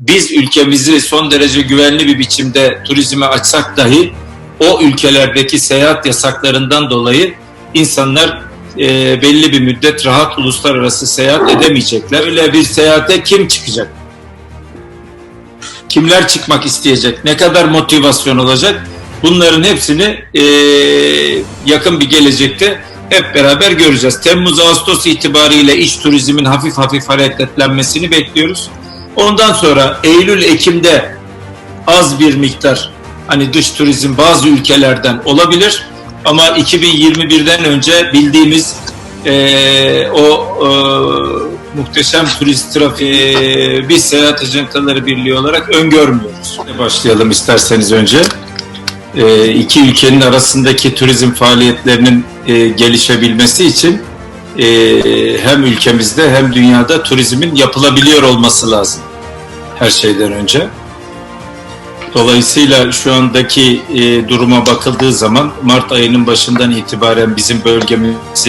biz ülkemizi son derece güvenli bir biçimde turizme açsak dahi o ülkelerdeki seyahat yasaklarından dolayı insanlar e, belli bir müddet rahat uluslararası seyahat edemeyecekler. Öyle bir seyahate kim çıkacak? Kimler çıkmak isteyecek? Ne kadar motivasyon olacak? Bunların hepsini e, yakın bir gelecekte hep beraber göreceğiz. Temmuz-Ağustos itibariyle iç turizmin hafif hafif hareketlenmesini bekliyoruz. Ondan sonra Eylül-Ekim'de az bir miktar hani dış turizm bazı ülkelerden olabilir ama 2021'den önce bildiğimiz eee, o eee, muhteşem turist trafiği biz Seyahat Ajantaları Birliği olarak öngörmüyoruz. Başlayalım isterseniz önce. Eee, iki ülkenin arasındaki turizm faaliyetlerinin eee, gelişebilmesi için eee, hem ülkemizde hem dünyada turizmin yapılabiliyor olması lazım her şeyden önce. Dolayısıyla şu andaki e, duruma bakıldığı zaman Mart ayının başından itibaren bizim bölgemizi